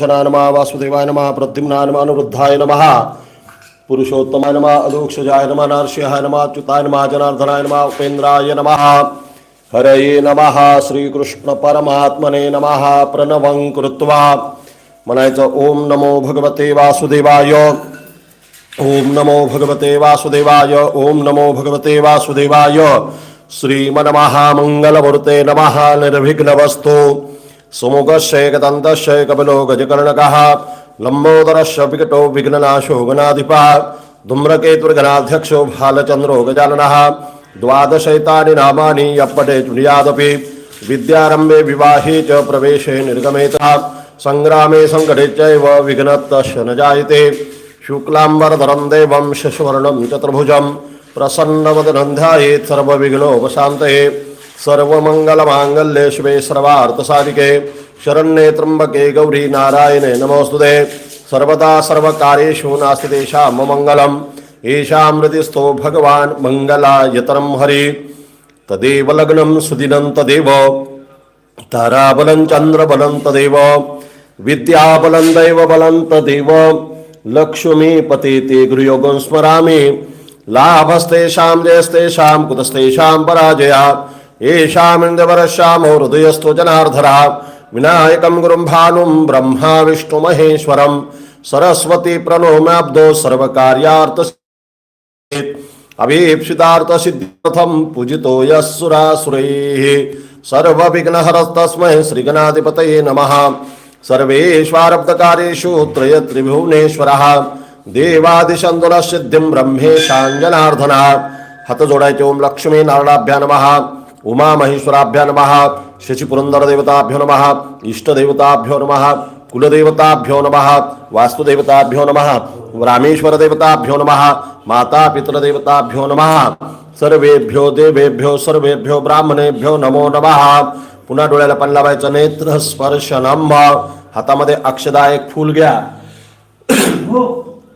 शनाय नम वासुदेवाय नमः प्रद्युम्नाय नमः। अनुरुद्धाय नमः पुरुषोत्तमाय नमः, अधोक्षजाय नमः नरसिंहाय नमः, अच्युताय नमः, जनार्दनाय नमः, उपेन्द्राय नमः। हरये नमः, श्रीकृष्ण परमात्मने नमः, प्रणवं कृत्वा। म्हणायचं, ओम नमो भगवते वासुदेवाय। ओम नमो भगवते वासुदेवाय। ओम नमो भगवते वासुदेवाय। श्रीमन्महामङ्गलमूर्ते नमः। निर्विघ्नवस्तु। सुमुखशैकदन्तस्य कपिलो गजकर्णकः लम्बोदरस्य विकटो विघ्ननाशो गणाधिपः धूम्रकेतुर्गणाध्यक्षो भालचन्द्रो गजाननः द्वादशैतानि नामानि यप्पटे चुनियादपि विद्यारम्भे विवाहे च प्रवेशे निर्गमेतः सङ्ग्रामे सङ्कटे चैव विघ्नत्तस्य न जायते शुक्लाम्बरधरं देवं शशिवर्णं चतुर्भुजं प्रसन्नवदनं ध्यायेत् सर्वविघ्नोपशान्तये सर्वमङ्गलमाङ्गल्ये शिवे सर्वार्थसाधिके शरण्ये त्र्यम्बके गौरी नारायणे नमोऽस्तुते। सर्वदा सर्वकार्येषु नास्ति तेषां मङ्गलम् येषां हृदिस्थो भगवान् मङ्गलायतरं हरि। तदेव लग्नं सुदिनं तदेव। ताराबलं चन्द्रबलं तदेव। विद्याबलं दैवबलं तदेव। लक्ष्मीपते ते गृहयोगं स्मरामि। लाभस्तेषां जयस्तेषां कुतस्तेषां पराजया। येषामिन्द्रवरश्यामो हृदयस्थो जनार्धरा विनायकं गुरुं भानुं ब्रह्मा विष्णुमहेश्वरं सरस्वती प्रणोम्याब्दो सर्वकार्यार्थ अभीप्सितार्थसिद्ध्यर्थं पूजितो यः सुरासुरैः। सर्वविघ्नहरस्तस्मै श्रीगणाधिपतये नमः। सर्वेष्वारब्धकार्येषु त्रयत्रिभुवनेश्वरः। देवादिशन्दुरसिद्धिं ब्रह्मेशाञ्जनार्दना। हात जोडायचे ओम लक्ष्मी नारायणाभ्या नमः। उमा महेश्वराभ्या नमः शशिपुरंदरदेवताभ्यो नमः इष्टदेवताभ्यो नम कुलदेवताभ्यो नम वास्तुदेवताभ्यो नमः रामेश्वरदेवताभ्यो नम माता पितृदेवताभ्यो नमः सर्वेभ्यो देवेभ्यो सर्वेभ्यो ब्राह्मणेभ्यो नमो नम। पुन्हा डोळ्याला पण लावायचं नेत्र स्पर्शनम हातामध्ये अक्षदा एक फूल घ्या.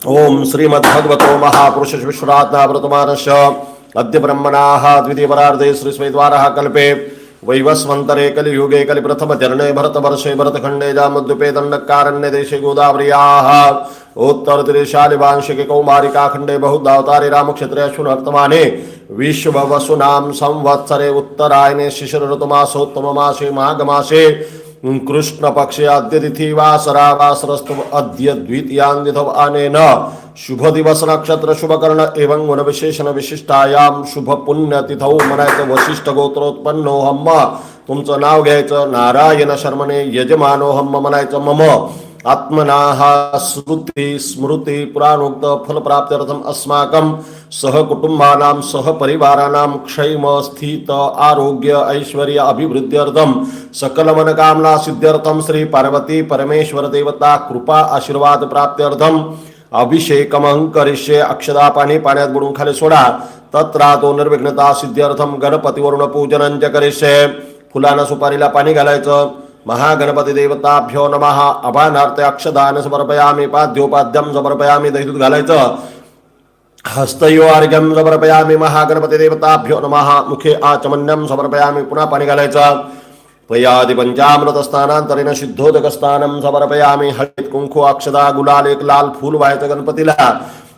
ओम श्रीमद्भगवतो महापुरुष विश्वरात्नाव्रतमानस्य अद्य ब्रह्मणाः द्वितीयपरार्धे श्रीस्वैद्वारः कल्पे, वैवस्वन्तरे कलियुगे कलिप्रथमचरणे भरतवर्षे भरतखण्डे जामद्विपे दण्डकारण्ये देशे गोदावरिया उत्तर गोदावर्याः उत्तरतिरेशालिवांशिके कौमारिकाखण्डे बहुदावतारे रामक्षेत्रे अश्विनवर्तमाने, विश्ववसुनां संवत्सरे उत्तरायणे शिशिरऋतुमासोत्तममासे, माघमासे कृष्णपक्षे अद्य तिथी वासरस्तु अद्य द्वितीयांदिथव अनेन शुभ दिवस नक्षत्र शुभकर्ण एवं गुण विशेषण विशिष्टायाम शुभ पुण्यतिथौ म्हणायचं वशिष्ठ गोत्रोत्पन्नो हम्म तुमचं नाव घ्यायचं नारायण शर्मणे यजमानो हम्म म्हणायचं मम। आत्मनाः श्रुती स्मृती पुराणोक्त फलप्राप्त्यर्थम अस्माकं सहकुटुंबानां सहपरिवाराणां क्षेम स्थित आरोग्य ऐश्वर्य अभिवृद्ध्यर्थं सकलमनकामना सिद्ध्यर्थं श्री पार्वती परमेश्वर देवता कृपा आशीर्वाद प्राप्त्यर्थम। अभिषेकमहंकरिष्ये अक्षदा पाणी पाण्यात बुडून खाली सोडा तत्रातो निर्विघ्नता सिद्ध्यर्थम गणपतीवरून पूजनं करिष्ये। फुलानं सुपारीला पाणी घालायचं महागणपती देवताभ्यो नमः। अभानार्थ अक्षदान समर्पयामी पाद्योपाद्यम समर्पयामी दहीदूत घालायचं हस्तयो अर्घ्यम समर्पयामी महागणपती देवताभ्यो नमः। मुखे आचमन्यम समर्पयामी पुन्हा पाणी घालायचं पयादि पंचामृत स्थानांतरेण शुद्धोदक स्थानम समर्पयामी। हळद कुंकू अक्षदा गुलाल एक लाल फूल व्हायचं गणपतीला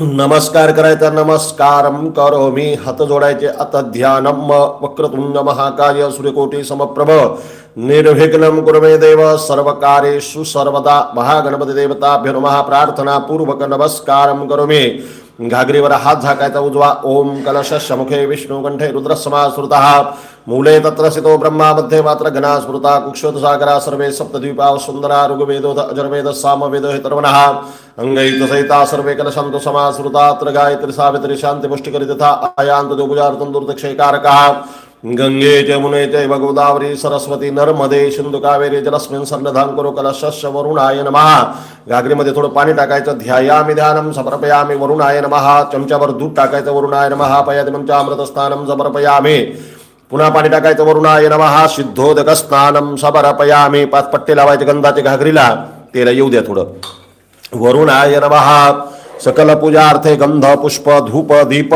नैवेद्यम समर्पयामी नमस्कार करो मी हात जोडायचे अत ध्यानम वक्रतुंड महाकाय सूर्यकोटी समप्रभ। निर्विघ्न कुरमे देव सर्वकार्येषु सर्वदा महागणपती देवताभ्यो नमः। प्रार्थना पूर्वक नमस्कार करो करोमी। घागरीवर हात झाकायचा उजवा. ओम कलशस्य मुखे रुद्र रुद्रसमाश्रुतः. मूले तत्र सितो ब्रह्मा, मध्ये मात्र घना स्मृता कुक्षोदसागरा सर्वे सप्तद्वीपा सुंदरा वेद अजर्वेद, सामवेद हितर्वणः अंगैत सहिता सर्वे कलशन्तु समाश्रुतात्र गायत्री सावित्री शान्ति पुष्टिकरी तथा आयान्त दुर्भुजार्थं दुर्दक्षैकारकः गंगे जमुने चैव गोदावरी सरस्वती नर्मदे सिंधु कावेरी जलस्मिन सन्नधान करो कलशस्य वरुणाय नमः। घागरीमध्ये थोडं पाणी टाकायचं ध्यायामी ध्यानम समर्पयामी वरुणाय नमः चमच्यावर दूध टाकायचं वरुणाय नमः पयाति पंचामृत समर्पयामी। पुन्हा पाणी टाकायचं वरुणाय नमः सिद्धोदक स्नानम समर्पयामी। पाच पट्टे लावायचे गंधाचे घागरीला तेला येऊ द्या थोडं। वरुणाय नमः सकल पूजार्थे गंध पुष्प धूप दीप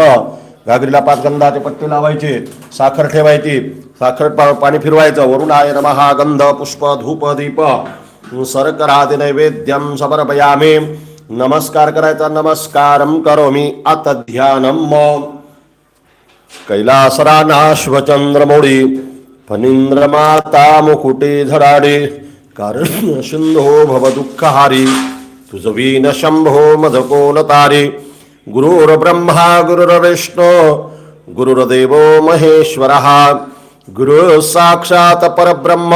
घागरीला पाच गंधाचे पट्टे लावायचे साखर ठेवायची साखर पा- पाणी फिरवायचं वरुणाय रमहा गंध पुष्प धूप दीप. सरकरादि नैवेद्यम समर्पयामी. नमस्कार करायचा नमस्कारम करोमी. अत ध्यानम. कैलासरानाश्वचंद्रमौळी फणींद्रमाता मुकुटे धराडे कारण सिंधो भव दुःखहारी तुझ वीन शंभो मधकोन तारे गुरुर्ब्रह्मा, गुरुर्विष्णू, गुरुर्देवो महेश्वरः। गुरु साक्षात परब्रह्म,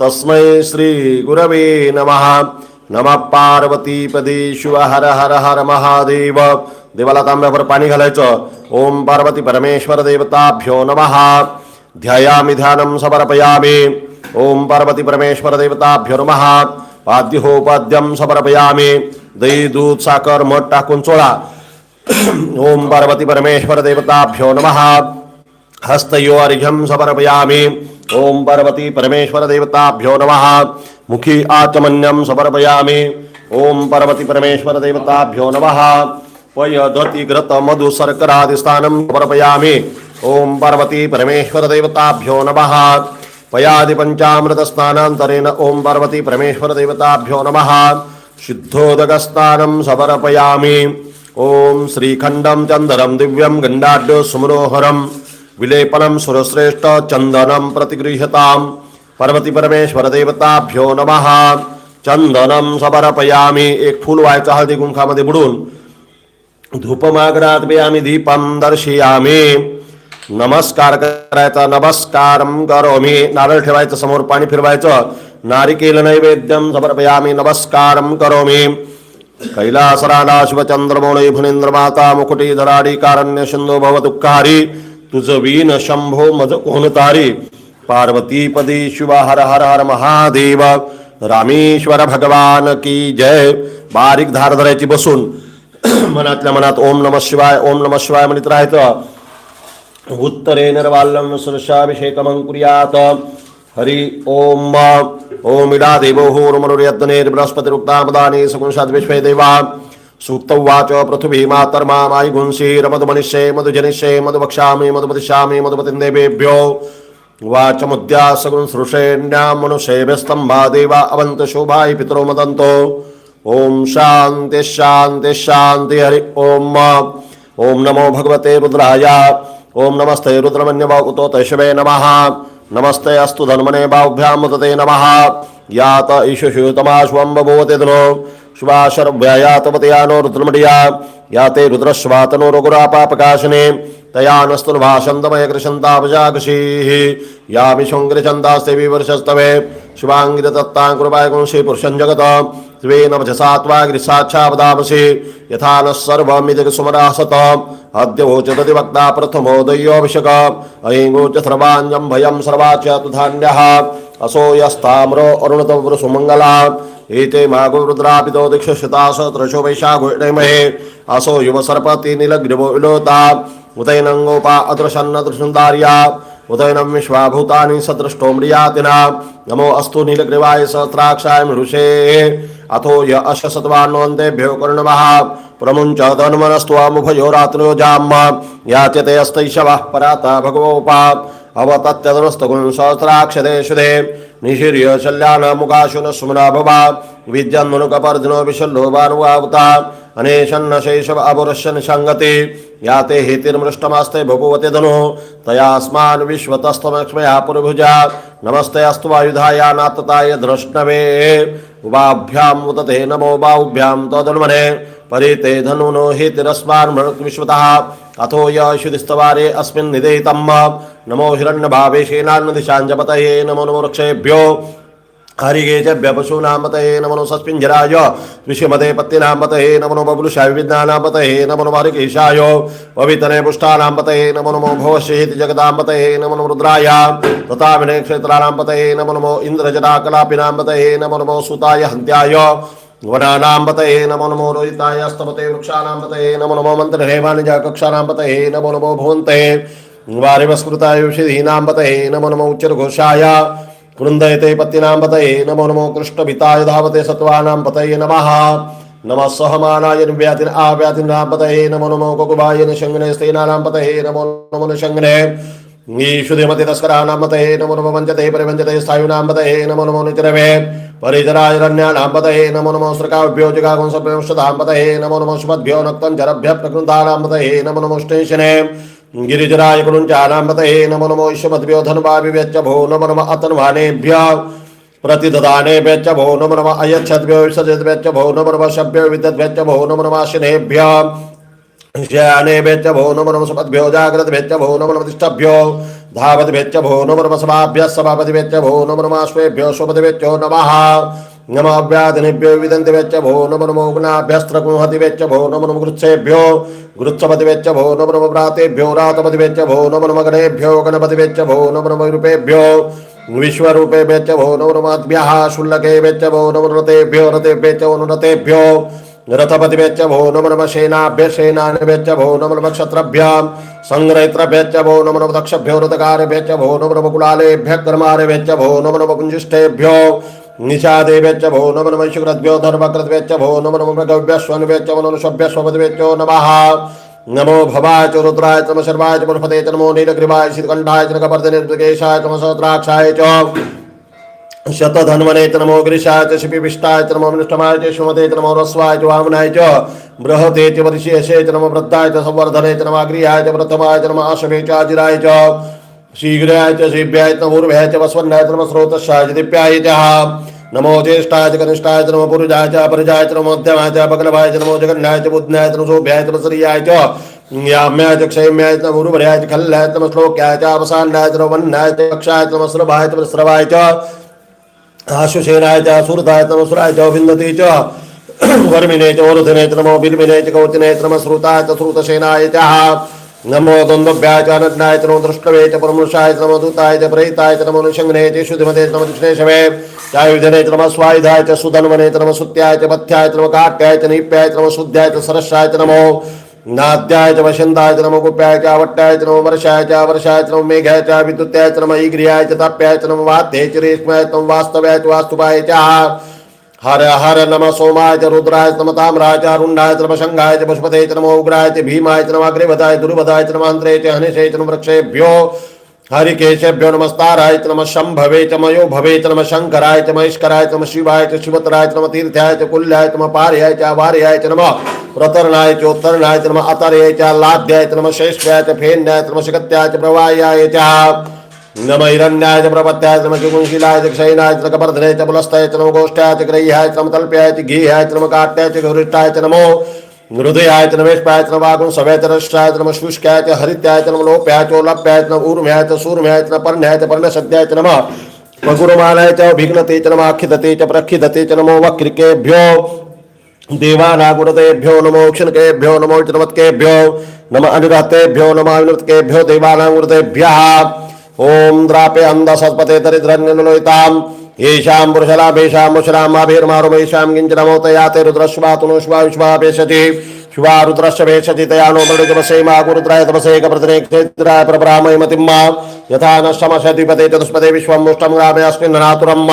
तस्मै श्री गुरवे नमः। नमः पार्वतीपदी शिव हर हर हर महादेव। देवाला तांब्यावर पाणी घालायचं। ओम पार्वती परमेश्वर देवताभ्यो नमः। ध्यायामि, ध्यानं समर्पयामि। ओम पार्वती परमेश्वर देवताभ्यो नमः। पाद्योपाद्यं समर्पयामि। दही, दूध, साखर, मठ टाकून चोळा ओम पार्वती परमेश्वर देवताभ्यो नमः। हस्तयोर्घ्यं समर्पयामि। ओम पार्वती परमेश्वर देवताभ्यो नमः। मुखी आचमन्यं समर्पयामि। ओम पार्वती परमेश्वर देवताभ्यो नमः। पयदति घृत मधु ओम पार्वती परमेश्वर देवताभ्यो नमः। पयादि पञ्चामृत स्नानान्तरेण ओम पार्वती परमेश्वर देवताभ्यो नमः। शुद्धोदकस्नानं समर्पयामि। ओम श्रीखण्डं चन्दनं दिव्यं गण्डाढ्यो सुमनोहरम् विलेपनं सुरश्रेष्ठ चन्दनं प्रतिगृह्यतां पार्वती परमेश्वर देवताभ्यो नमः। चंदनम समर्पयामी। एक फूल व्हायचं हळदी कुंखामध्ये बुडून आम्ही दीपम दर्शयामी। नमस्कार करायचा नमस्कारम करोमी। नारळ ठेवायचं, समोर पाणी फिरवायचं। नारिकेल नैवेद्यम समर्पयामी नमस्कारम करोमी। कैलासराला शिवचंद्रमौळी मुकुटी धराडी कारण्य सिंधू भव तुझ वीन शंभो मज कोणतारी पार्वतीपदी शिव हर हर हर महादेव रामेश्वर भगवान की जय। बारीक धार धरायची बसून मनातल्या मनात ओम नम शिवाय ओम नम शिवाय म्हणत राहायचं. उत्तरे निर्वाल्यम सुरशाभिषेकमं कुर्यात् हरि ओम ओम इडा देवो होर्मनुर्यत्नेर् बृहस्पतिरुक्तामदाने सकुंशाद् विश्वे देवा। सूक्तौवाच पृथिवी मातर्मा मायि गुंसीरमधुमनिष्ये मधुजनिष्ये मधुभक्षामि मधुमदिशामि मधुमतिं देवेभ्यो वाचमुद्या सगुण सृषेण्यां मनुष्येभ्यस्तम्भा देवा। अवन्त शोभाय पितरो मदन्तो। ॐ शान्ति शान्ति शान्ति हरि ओम ॐ नमो भगवते रुद्राय। ॐ नमस्ते रुद्रमन्यवा उतो तैशवे नमः। नमस्ते अस्तु धन्मने बाहुभ्यां मुदते नमः। यात ईशुषुतमाश्वं बभूवते धनो। श्वाशर्व्ययातवतयानो रुद्रमडिया याते रुद्रश्वातनो रघुरापापकाशने तया नस्तुर्भाषन्दमय कृशन्तापजागशीः यामिशुङ्ग्रिचन्दास्ते विवर्षस्तवे शिवाङ्गिरदत्तां कृपाय गुंसि पुरुषं जगत। त्वाग्रिसाच्छावदामसि यथा नः सर्वमिदिगसुमरा सत अद्य वोचदति वक्ता प्रथमो दैयोऽभिषक अयिङ्गोच सर्वाञ्जं भयं असो यस्ताम्रो अरुणतवृसुमङ्गला एते मागुरुद्रापितो दीक्षशितास त्रशो वैशाखोमहे असो युवसर्पति नीलग्रीवो विलोता उदयनङ्गोपा अदृशन्न दृशुन्दार्या। उदयनं विश्वाभूतानि सदृष्टोम्रियातिना नमो अस्तु नीलग्रीवाय सहस्राक्षाय मृषे अथो य अशसत्वान्वन्तेभ्यो कर्णवः। प्रमुञ्च धन्मनस्त्वामुभयोरात्रो जाम्म याच्यते अस्तैषवः पराता भगवोपा। अवतत्यदनस्तगुण सहस्राक्षदे शुधे निशिर्य शल्यानमुखाशुन सुमना भवा विद्यन्मुनुकपर्जनो विशल्लो भानुवावता अनेशन्न शैशव अपुरश्य निसङ्गते याते हेतिर्मृष्टमास्ते बभूवते धनु। तयास्मान् विश्वतस्तमक्ष्मया पुरभुजा। नमस्ते अस्तु वायुधाया नातताय द्रष्णवे उभाभ्यां उतते नमो बाहुभ्यां तदन्मने परिते धनुनो हेतिरस्मान् विश्वतः अथो यशुदिस्तवारे अस्मिन् निदेतम्। नमो हिरण्यभावेशेनान्नदिशाञ्जपतये नमो नमो वृक्षेभ्यो। हरिगेजभ्य पशूनां पतये नमो नो सस्मिञ्जराय विश्वमते पत्नीनां पतये नमो नो बबुलुषाय विद्यानां पतये नमो नो हरिकेशाय पवितने पुष्टानां पतये नमो नमो भवश्येति जगदां पतये नमो रुद्राय तथा विनय क्षेत्राणां पतये नमो नमो इन्द्रजटाकलापिनां पतये नमो नमो सुताय हन्त्याय वनानां पतये नमो नमो रोहिताय स्तपते वृक्षाणां पतये नमो नमो मन्त्रहेमानिज कक्षाणां पतये नमो नमो भुवन्ते वारिवस्कृतायुषिधीनां पतये नमो नमो उच्चरघोषाय कृन्दयते पत्नीनां पतये, नमो नमो कृष्णभिताय धावते सत्त्वानां पतये नमः। नमः सहमानाय व्यातिन आव्यातिनां पतये, नमो नमो कुकुबाय निशङ्गने स्तेनानां पतये, नमो नमो निशङ्गने। ईशुधिमति तस्कराणां पतये, नमो नमो वञ्चते, परिवञ्चते, स्थायुनां पतये, नमो नमो निचरवे परिचराजरण्याणां पतये, नमो नमो सृकाभ्यो पतये, नमो नमो सुमद्भ्यो, नक्तं जरभ्य प्रकृतानां पतये, नमो नमो स्टेशने। गिरिजराय कुरुञ्चानां पतये नमो नमो ईश्वमद्भ्यो धनुभाविभ्यश्च भो नमो नमः अतन्वानेभ्य प्रतिददानेभ्यश्च भो नमो नमः अयच्छद्भ्यो विसर्जितभ्यश्च भो नमो नमः शभ्यो विद्यद्भ्यश्च भो नमो नमः शिनेभ्य ज्ञानेभ्यश्च भो नमो नमः सुपद्भ्यो जाग्रतभ्यश्च भो नमो नमः तिष्ठभ्यो धावद्भ्यश्च भो नमो नमः सभाभ्यः सभापतिभ्यश्च भो नमो नमः अश्वेभ्यो स्वपतिभ्यो नमः नमो व्याधिनेभ्यो विदन्तिभ्यश्च भो नमो नमो गुणाभ्यस्त्रकुंहतिभ्यश्च भो नमो नमो गृत्सेभ्यो गृत्सपतिभ्यश्च भो नमो नमो व्रातेभ्यो रातपतिभ्यश्च भो नमो नमो गणेभ्यो गणपतिभ्यश्च भो नमो नमो रूपेभ्यो विश्वरूपेभ्यश्च भो नमो नमाद्भ्यः शुल्लकेभ्यश्च भो नमो रतेभ्यो रतेभ्यश्च भो रतेभ्यो रथपतिभ्यश्च भो नमो नमः सेनाभ्य सेनानिभ्यश्च भो नमो नमः क्षत्रभ्यां सङ्ग्रहित्रभ्यश्च भो नमो नमः दक्षभ्यो रथकारेभ्यश्च भो नमो नमः कुलालेभ्यः कर्मारेभ्यश्च भो नमो नमः कुञ्जिष्ठेभ्यो निषादेभ्यश्च भो नमो नमः शुक्रद्भ्यो धर्मकृद्भ्यश्च भो नमो नमः मृगभ्यश्वन्भ्यश्च भो नमः शुभ्यश्वपतिभ्यश्चो नमः नमो भवाय च रुद्राय च नमः शर्वाय च पुष्पते च नमो नीलग्रीवाय शीतकण्ठाय च नखपर्दने मृगेशाय च नमः सहस्राक्षाय च शतधन्वने च नमो गिरिशाय च शिपिविष्टाय च नमो निष्ठमाय च सुमते च नमो रस्वाय च वामनाय च बृहते च वर्षेशे च नमो वृद्धाय च संवर्धने च नमः अग्रियाय च प्रथमाय च नमः आशवे च आजिराय च शीघ्राय शीभ्याय ऊर्ध्वाय च वस्वन्नाय नमः नमो ज्येष्ठाय च कनिष्ठाय च नमो पुरुषाय च अपरिजाय च नमो मध्यमाय च पकलभाय च नमो जगन्नाय च बुद्ध्याय च नमो शोभ्याय च प्रसर्याय च याम्याय च क्षयम्याय च नमो च खल्लाय च श्लोक्याय च अवसान्नाय च नमो च कक्षाय च नमो च प्रस्रवाय च आशुसेनाय च सुरताय च नमो सुराय च विन्दते च वर्मिने च ओरुधने च नमो बिल्मिने च कौतिने च नमः श्रुताय च श्रुतसेनाय च नमो द्वन्द्वभ्याय च अनन्नाय नमो दृष्टवे नमो दूताय च नमो निषङ्गने च शुद्धिमते नमो कृष्णेशवे चायुधने च स्वायुधाय च सुधन्वने च सुत्याय च पथ्याय च काट्याय च नीप्याय च शुद्ध्याय च सरस्याय च नमो नाद्याय च वसन्ताय च नमो गुप्याय च आवट्याय च नमो वर्षाय च वर्षाय च नमो मेघाय च विद्युत्याय च नमः ईग्रियाय च ताप्याय च नमो वाद्याय च रेश्माय च नमो वास्तव्याय च वास्तुपाय च हर हर नम सोमाय रुद्राय च नम ताम्राय च अरुणाय च नम च पशुपते च नमो उग्राय च भीमाय च नम अग्रिवदाय दुर्वदाय च नम च हनिषे च वृक्षेभ्यो हरिकेशभ्यो नमस्ताराय च नम शंभवे च मयो भवे च नम शंकराय च महेश्वराय च नम शिवाय च शिवतराय च नम तीर्थाय च कुल्याय च नम पार्याय च वार्याय च नम प्रतरणाय च उत्तरणाय च नम अतर्याय च लाद्याय च नम शेष्याय च फेन्याय च नम शकत्याय च प्रवायाय च नम हिरण्याय च प्रपत्याय नम चिकुंशिलाय च क्षयनाय च कपर्धने च पुलस्ताय च नम च ग्रह्याय च नम च घीहाय च गौरिष्ठाय च नमो हृदयाय च नमेष्पाय च नवागुण सवय च रष्टाय च च हरित्याय च नम लोप्याय च ऊर्म्याय च सूर्म्याय च पर्ण्याय च पर्णसद्याय च नम वगुरुमालाय च भिघ्नते च नम आखिदते च प्रखिदते च नमो वक्रिकेभ्यो देवानागुणतेभ्यो नमो क्षणकेभ्यो नमो चनमत्केभ्यो नम अनुरातेभ्यो नम अनुतकेभ्यो देवानागुणतेभ्यः ఓం ద్రాపే అంధ సత్పతే దరిద్రన్యనులోయితాం ఏషాం పురుషలాభేషాం ముషలామాభిర్మారుమేషాం కించనమౌతయా తే రుద్రశ్వాతునుష్మా విష్మాపేశతి శివా రుద్రశ్చ వేషతి తయా నోమృజమసే మా గురుద్రాయ తమసేక ప్రతినేక్షేత్రాయ ప్రభ్రామయమతిమ్మ యథా నష్టమశధిపతే చతుష్పదే విశ్వం ముష్టం రామే అస్మిన్ నాతురమ్మ.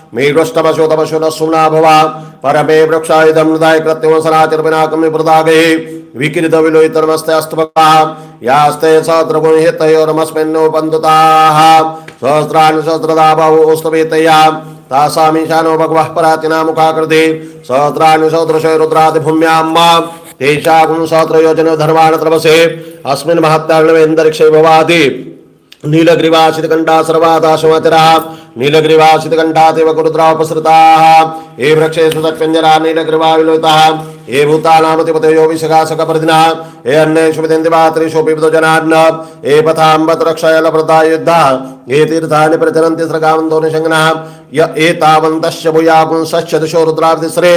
अवस्थिरामग्वद्भ्यस्तनुशोमनिस्तुकायतनयाम्रिया मेघष्टपशोतपशु न सुम्ना भव। परमे वृक्षायुधं नृदाय विकृत तेषा गुणसहस्रयोजन अस्मिन् महत्ताग्नवेन्दरिक्षे भवाति। नीलग्रीवासितकण्ठा सर्वादाशमचरा नीलग्रीवासितकण्ठादेव कुरुद्रापसृताः ये वृक्षेषु तत्पञ्जरा नीलग्रीवा विलोहिताः ये भूतानामतिपतयो विशकाशकप्रदिनः ये अन्येषु विदन्ति पात्रेषु पिबतो जनार्न ये पथाम्बतरक्षयलप्रदा युद्धा ये तीर्थानि प्रचरन्ति स्रगावन्तो निषङ्गनः य एतावन्तश्च भूयापुंसश्च दिशो रुद्रार्तिस्रे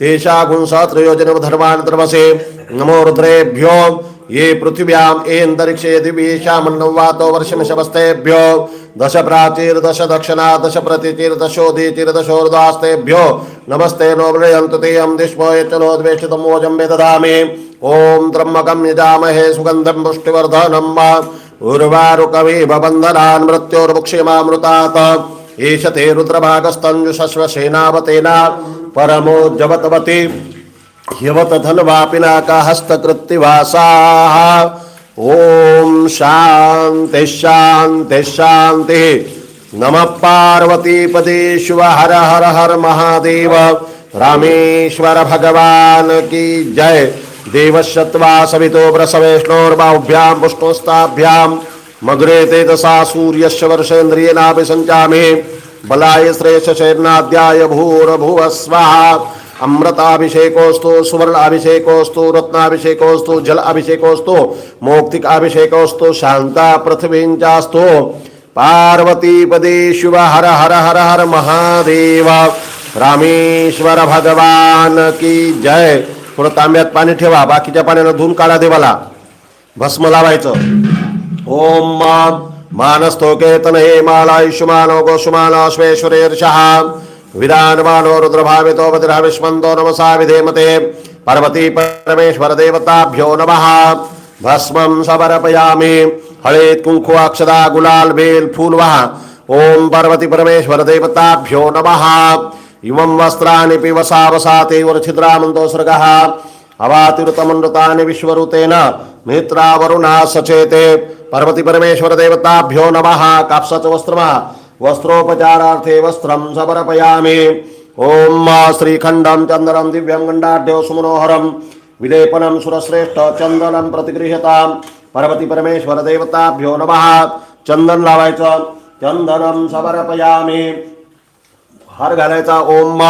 तेषा गुंसा त्रयोजनधर्मान् द्रवसे नमो रुद्रेभ्यो, ये पृथिव्याम ये अंतरिक्षे दिव्येशामन्नं वातो वर्षमिषवस्तेभ्यो दश प्राचीर दश दक्षिणा, दश प्रतिचिर दशोदीचिर दशोर्दास्तेभ्यो नमस्ते नो वृयन्तु ते अं दिश्मो यचनोद्वेष्टितं वोजं मे ददामि। ॐ त्र्यम्बकं यजामहे सुगन्धं पुष्टिवर्धनं वा। उर्वारुकविव बन्धनान् मृत्योर्मुक्षेमामृतात् एष ते रुद्रभागस्तञ्जुषश्वसेनावतेना परमो जवतवती ह्यवत धनवापिनाका हस्तकृत्तिवासाः। ॐ शान्ति शान्ति शान्तिः नमः पार्वतीपदे शिव हर हर हर महादेव। रामेश्वर भगवान की जय। देवशत्वा सवितो व्रसवेष्णोर्बाहुभ्यां पुष्णोस्ताभ्यां मधुरे तेजसा सूर्यस्य वर्षेन्द्रियेणापि सञ्चामे बलाय श्रेयशैर्नाद्याय भूर्भुवः स्वाहा अमृताभिषेकोस्तु सुवर्ण अभिषेकोस्तु रत्नाभिषेकोस्तु जल अभिषेकोस्तु मौक्तिक अभिषेकोस्तु शांता पृथ्वींचास्तु पार्वतीपदे शिव हर हर हर हर महादेव। रामेश्वर भगवान की जय। थोडं तांब्यात पाणी ठेवा बाकीच्या पाण्यानं धुवून काढा देवाला. भस्म लावायचं. ओम मानस्तोकेतन हे मालायुष्मानो गोषुमानो अश्वेश्वरेर्षः विधानमानो रुद्रभावितो बधिराविष्मन्तो नमसा विधेमते पार्वती परमेश्वर देवताभ्यो नमः। भस्मं समर्पयामि। हळेत कुंकु अक्षदा गुलाल बेल फूल वहा ओम पार्वती परमेश्वर देवताभ्यो नमः। इमं वस्त्राणि पिवसा वसाते वरछिद्रामन्तो स्रगः। अवातिरुतमनृतानि विश्वरूतेन मित्रावरुणा सचेते। पार्वती परमेश्वर देवताभ्यो नमः। कापसाचं वस्त्रमा। वस्त्रोपचारार्थे वस्त्रं समर्पयामि। ॐ श्रीखण्डं चन्दनं दिव्यं गण्डाढ्यो सुमनोहरं। विलेपनं सुरश्रेष्ठ चन्दनं प्रतिगृह्यतां। पार्वती परमेश्वर देवताभ्यो नमः चंदन लावायचं चंदनं समर्पयामि। हार घालायचा ओम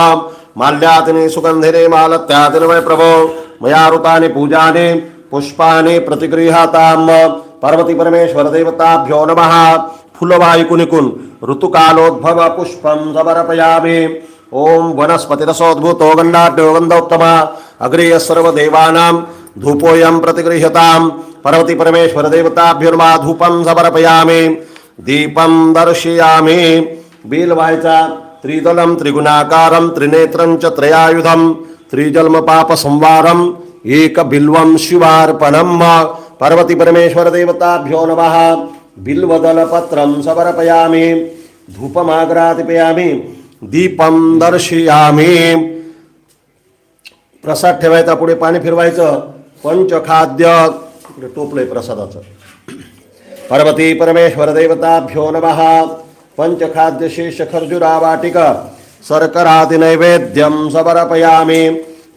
माल्यातिने सुगंधिने मालत्यातिने वै प्रभो। मया ऋतानि पूजानि पुष्पानि प्रतिगृहाताम पार्वती परमेश्वर देवताभ्यो नमः। फुलवायुकुनिकुन ऋतुकालोद्भव पुष्पं समर्पयामि। ओम वनस्पतिरसोद्भूतो गन्धाढ्यो गन्धोत्तमा। अग्रे सर्वदेवानां धूपोऽयं प्रतिगृह्यतां पार्वती परमेश्वर देवताभ्यो नमः। धूपं समर्पयामि। दीपं दर्शयामि। बिलवायचा त्रिदलं त्रिगुणाकारं, त्रिनेत्रं च त्रयायुधं त्रिजन्मपापसंवारम् एकबिल्वं शिवार्पणम् पार्वती परमेश्वर नमः। बिल्वदलपत्रं समर्पयामि धूपमाग्रातिपयामि दीपं दर्शयामि। प्रसाद ठेवायचा पुढे पाणी फिरवायचं पंचखाद्य इकडे टोपलंय प्रसादाचं. पार्वती परमेश्वर देवताभ्यो नमः। पंचखाद्य शेष खर्जुरा वाटिक नैवेद्यं समर्पयामि।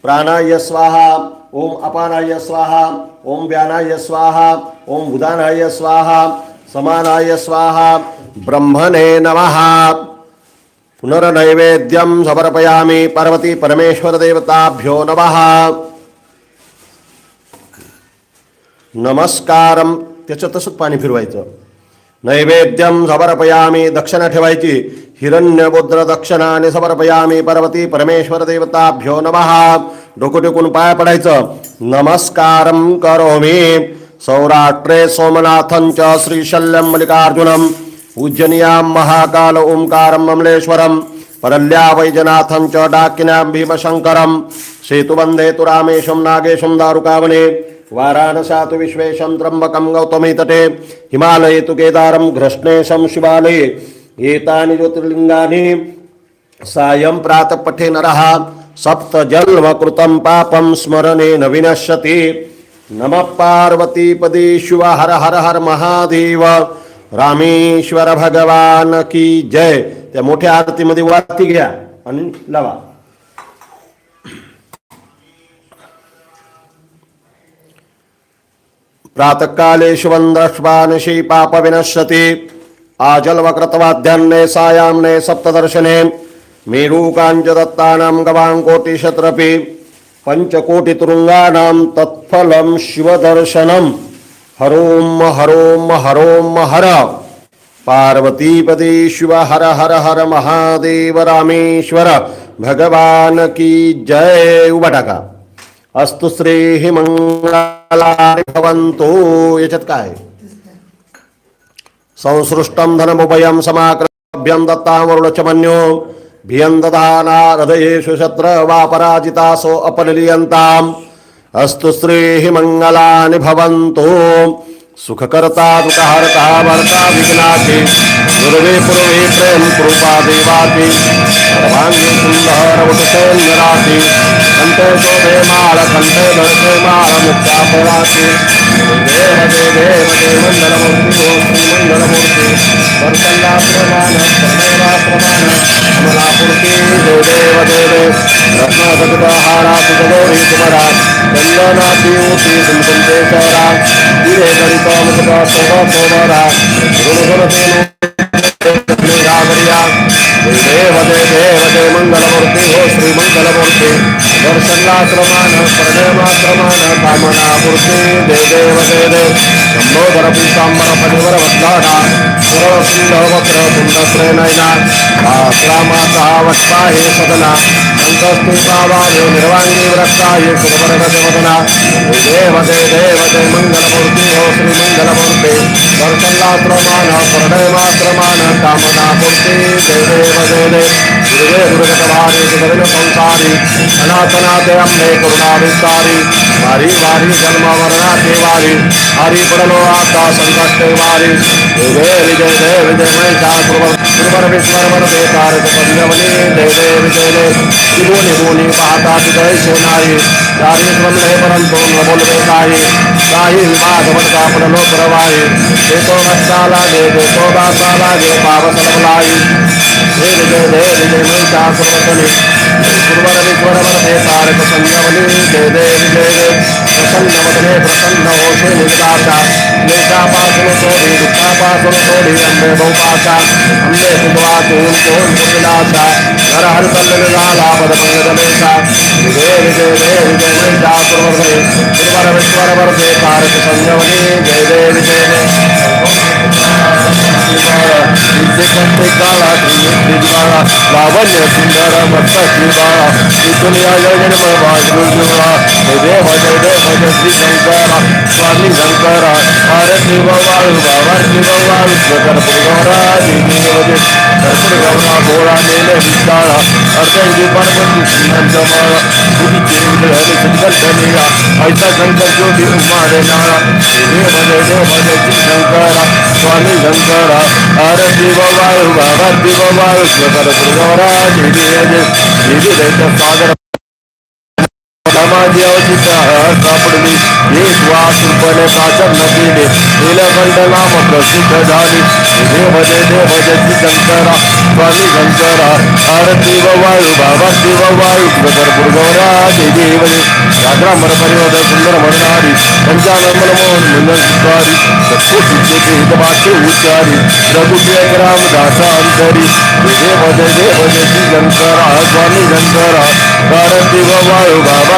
प्राणाय स्वाहा, ओम अपानाय स्वाहा, ओम व्यानाय स्वाहा, ओम उदानाय स्वाहा, समानाय स्वाहा, ब्रह्मणे नमः। पुनर्नैवेद्यं समर्पयामि पार्वती परमेश्वर देवताभ्यो नमः। नमस्कारम त्याचं तसंच पाणी नैवेद्यम समर्पयामी दक्षिणा ठेवायची. हिरण्यबुद्र दक्षिणाने समर्पयामी पार्वती परमेश्वर देवताभ्यो नमः। डोकं टेकून पाया पडायचं? नमस्कारम करोमि. सौराष्ट्रे सोमनाथंच च श्रीशल्यं मल्लिकार्जुनं. पूजनीयां महाकाल ओंकार ममलेश्वरं. परल्या वैजनाथं च डाकिन्यां भीमशङ्करं. सेतुबन्धे तु रामेशं नागेशं दारुकावने. वाराणसातु विश्वेशं त्र्यम्बकं गौतमी तटे. हिमालये तु केदारं घृष्णेशं शिवालये. एतानि ज्योतिर्लिङ्गानि सायं प्रातः पठे नरः. सप्तजन्म कृतं पापं स्मरणेन विनश्यति। नमः पार्वतीपदे शिव, हर हर हर महादेव। रामेश्वर भगवान की जय। त्या मोठ्या आरतीमध्ये वाती घ्या आणि लावा. प्रातःकाले शुभं दृष्ट्वा निशि पापविनश्यति आजल्वकृतवाद्यान्ने सायाम्ने सप्तदर्शने। मेरूकाञ्च गवाङ्कोटिशत्रपि पञ्चकोटितुरुङ्गानां तत्फलं शिवदर्शनं। हरों हरों हरों हर। पार्वतीपदे शिव, हर हर हर, महादेव, रामेश्वर। भगवान की जय उभा टाका अस्तु श्री मंगलानि भवन्तु। याच्यात काय? संसृष्टं धनमुभयं समाक्रभ्यं दत्तामरुणचमन्यो भियं ददाना हृदयेषु शत्र वा पराजितासो अपनिलियन्ताम्। अस्तु श्रीः मङ्गलानि भवन्तु। सुखकर्ता दुःखहर्ता भर्ता विघ्नाति गुरुवे पूर्वे प्रेम कृपा देवाति सर्वाङ्गे उठसैन्यराति कंठे शोभे माल कंठे धरते माल मुक्ता पराति। देव देव देव श्री मंगलमूर्ति दर्शना प्रमाण सर्वेवा प्रमाण। कमलापूर्ति देव देव देव। रत्न सतहारा सुजलोरी कुमरा। चंदना द्यूति सुमकुंतेश्वरा धीरे गणित मुखदा शोभा शोभरा गुरुगुरतेनो देव देव देव देव मंगलमूर्ति, हो श्री मंगलमूर्ति। दर्शनाश्रमान प्रणयमाश्रमान कामना मूर्ति देव देव देव देव शंभोधर पीतांबर परिवर वद्धाना सुरव सुंदर वक्र कुंडश्रे नयना आश्रामाता वट्टा हे सदना संकस्ति पावावे निर्वांगी व्रता हे सुरवर वदना देव देव देव देव मंगलमूर्ति हो श्री मंगलमूर्ति दर्शनाश्रमान प्रणयमाश्रमान कामना मूर्ति देव देव देव देव गुरुवे गुरुगतवारी सुगविन संसारी अनाथनाथे अम्बे करुणा विस्तारी वारी वारी जन्म वरना देवारी हरि पडलो आता संकष्ट वारी देवे विजय देव विजय महिषा गुरुवर विस्मर वर बेकार पंजवनी देव देव विजय देव त्रिभुवनी भुवनी पाहता विजय सेनाई चारी ब्रह्मे परंतो न बोल बेकाई काही विवाद वडका पडलो प्रवाही देतो नष्टा लागे देतो दासा लागे पावसल लाई हे विजय देव विजय महिषा सर्वतनी गुरुवर विश्वर वर संजवनी देव देव प्रसन्न क्लेशापासुन सोढी दुःखापासुन सोढी अंबे बहुपाशा अंबे सुखवा तून पुरविलाशा नर हर तल्ल लाला पद पंगदलेशा विजय विजय देव जय देव विद्यकंते काळा त्रिज्वाळा लावण्य सुंदर मस्त श्रीबाळा इथुनिया जन्म भाजरूजुळा देव जय श्री शंकरा स्वामी शंकरा भारती भवाळू भारती भवाळू स्वकर पुरगौरा देवी कर्पूर गौरा भोळा नेले विशाळा अर्धंगी पार्वती सुंदर बुद्धी चेंद्र हरे संकल्पनिया ऐसा शंकर ज्योति उमारे नारा देव जय देव जय श्री शंकरा स्वामी शंकरा भारती भवाळू भारती भवाळू स्वकर पुरगौरा देवी देवजे देवी देव सागर समाधी अवचित सापडली एक वास रूपने प्राचर नदीने नीलकंठ नाम प्रसिद्ध झाली देव जय देव जय शंकरा स्वामी शंकरा आरती व वायू बाबा शिव वायू प्रकर पुरगौरा देवी वजे रात्रांबर परिवद सुंदर म्हणणारी पंचानंबर मोहन मुंदन सुतारी सत्पुरुषे हितवाक्य उच्चारी रघुदेव ग्राम दासा अंतरी देव जय देव जय शंकरा स्वामी शंकरा भारती व वायू बाबा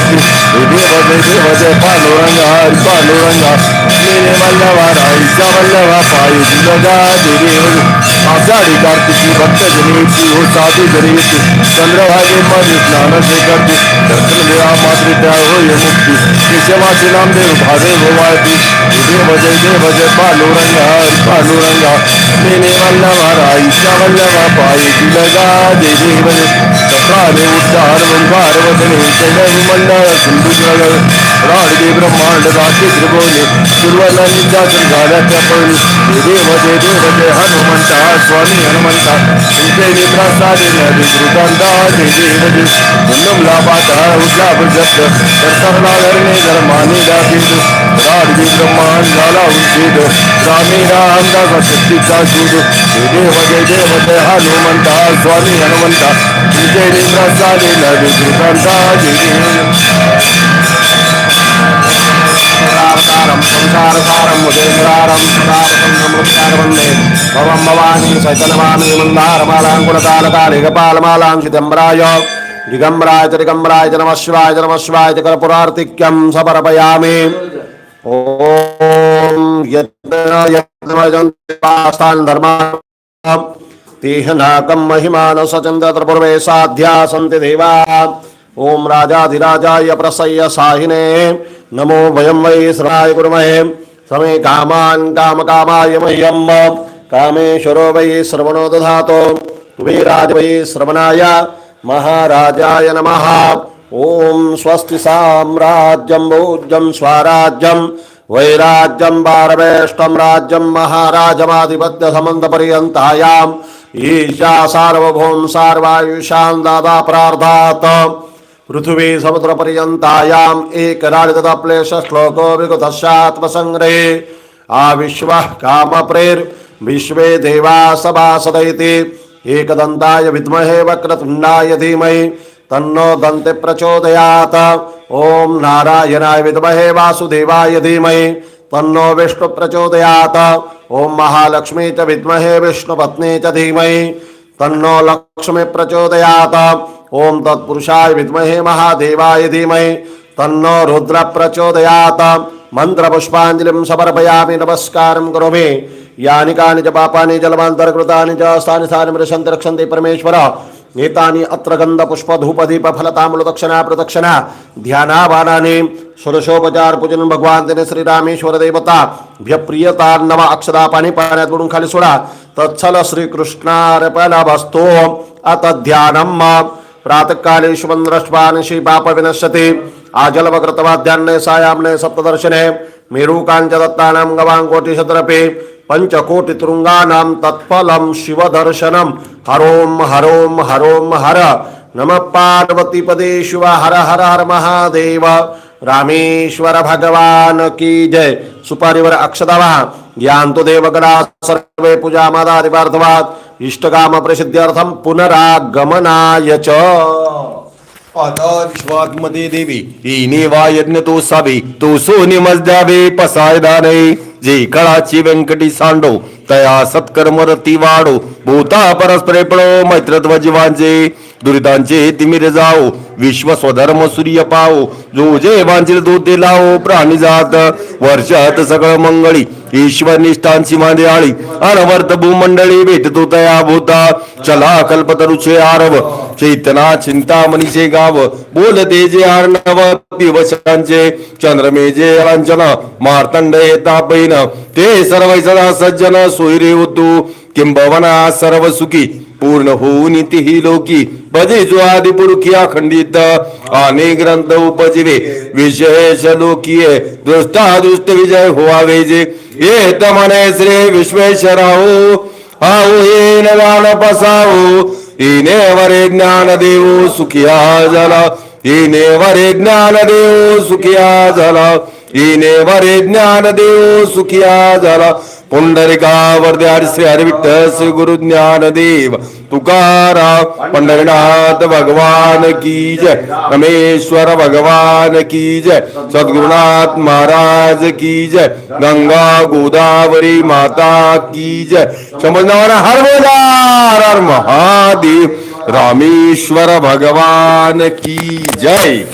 देव देव जय देव जय पालुरंगा हरि पालुरंगा नीले वल्लवा राईचा वल्लवा पायी दिलगा देवी भक्त जनेची हो स्नान से करती दर्शन देवा केशवाचे नामदेव भावे भोवाळती देव जय देव जय पांडुरंगा पांडुरंगा मेने वल्लभा राईच्या वल्लभा पायी जय देव जय सकाळे उद्धार ओंकार वदने चंद्र मंडळ सिंधू जळ राडगे ब्रह्मांड राशी त्रिभुवने सुरवणांच्या झाल्याच्या पळी जय देव जय देव जय हनुमंता स्वामी हनुमंता तुमचे नेत्रासादे नदी कृतांता जय देव जय पुन्नम लाभात उठला जप्त दर्शनला धरणे धर्माने दाखित राडगे ब्रह्मांड झाला उच्छेद स्वामी रामदास शक्तीचा शोध जय देव जय देव जय हनुमंता स्वामी हनुमंता तुमचे नेत्रासादे नदी कृतांता जय देव అవతారం సంసారసారం ముదేశ్వరారం సదారసంగమృత్యారవందే భవం భవానీ సచలమామి మందారమాలాంకుడతాళతాళిగపాలమాలాంకితంబరాయ దిగంబరాయ చ దిగంబరాయ చ నమ శివాయ ओम राजाधिराजाय प्रसय साहिने। नमो वयम वै श्राय गुरुमहे समे कामान काम कामाय मह्यम। कामेश्वरो वै श्रवणो दधातो वीराज वै श्रवणाय। महाराजाय नमः। ओम स्वस्ति साम्राज्यम, भोज्यम, स्वराज्यम। वैराज्यम, बारवेष्टम, राज्यम, महाराजमाधिपत्य समन्त पर्यंतायाम ईशा सार्वभौम सार्वायुषां दादा प्रार्थात। पृथ्वी समुद्रपर्यन्तायाम् एकराजतप्लेश श्लोको विगतस्यात्मसङ्ग्रहे। आविश्वः कामप्रेर्विश्वे देवा सभासदैति एकदन्ताय विद्महे वक्रतुण्डाय धीमहि। तन्नो दन्ते प्रचोदयात्। ॐ नारायणाय विद्महे वासुदेवाय धीमहि। तन्नो विष्णु प्रचोदयात। ॐ महालक्ष्मी च विद्महे विष्णुपत्नी च धीमहि। तन्नो लक्ष्मी प्रचोदयात्। ॐ तत्पुरुषाय विद्महे महादेवाय धीमहि। तन्नो रुद्र प्रचोदयात्। मन्त्रपुष्पाञ्जलिं समर्पयामि, नमस्कारं करोमि। यानि कानि च पापानि जलमान्तर्कृतानि च स्थानि स्थानि मृशन्ति रक्षन्ति परमेश्वर। एतानि अत्र गन्धपुष्पधूपदीपफलताम्बुलदक्षिणा प्रदक्षिणा, ध्यानाबाणानि षोडशोपचार पूजन भगवान तेने श्री रामेश्वर देवता भ्यप्रियता नव अक्षदा पाणी पाण्यात बुडून खाली सोडा। तत्सल श्रीकृष्णार्पण वस्तू अत ध्यानम। प्रातःकाले शुभंद्रश्वान श्री पाप विनश्यति आजलवकृतवाद्यान्ने सायाम्ने सप्तदर्शने मेरुकाञ्च दत्तानां गवाङ्कोटिशतरपि पञ्चकोटितृङ्गानां तत्फलं शिवदर्शनं। हरों हरों हरों हर। नमः पार्वतीपदे शिव, हर हर हर महादेव। रामेश्वर भगवान की जय। सुपारीवर अक्षदावा यान्तु देवगणा, सर्वे पूजा पूजामादादिपार्थवात् इष्टकाम प्रसिद्ध्यर्थम पुनरागमनाय च। आता देवी हिने वा यज्ञ तो सभी तो सोने मजद्यावे पसायदाने। जे कळाची व्यंकटी सांडो तया सत्कर्म रती वाढो भूता परस्परे पळो मैत्रत्व जीवांचे दुरितांचे तिमिर जाओ विश्व स्वधर्म सूर्य पाओ जो जे वांचील तो हो, ते लावो प्राणी जात वर्षात सगळं मंगळी ईश्वर निष्ठांची मांदे आळी अनवर्त भूमंडळी भेटतो तया भूता चला कल्पतरुचे आरव चेतना चिंता मनीचे गाव बोलते जे आर्णव पिवशांचे चंद्रमे जे मार्तंड येता तापैन ते सर्व सदा सज्जन सोयरे होतो किंबवना सर्व सुखी पूर्ण होऊन तिही लोकी. भजे जो आदि पुरुखी अखंडित अनेक ग्रंथ उपजिवे विशेष लोकीय. दुष्टा दुष्ट विजय होवावे जे. येत तमने श्री विश्वेश्वराहो आओ येन दान पसावो इने वरे ज्ञान देवो सुखिया झाला इने वरे ज्ञान देव सुखिया झाला इने वरे ज्ञान देव सुखिया झाला गुरु पंढरीनाथ भगवान की जय, रमेश्वर भगवान की जय, सदगुरुनाथ महाराज की जय, गंगा गोदावरी माता की जय। समझना हर हर हर महादेव, रामेश्वर भगवान की जय।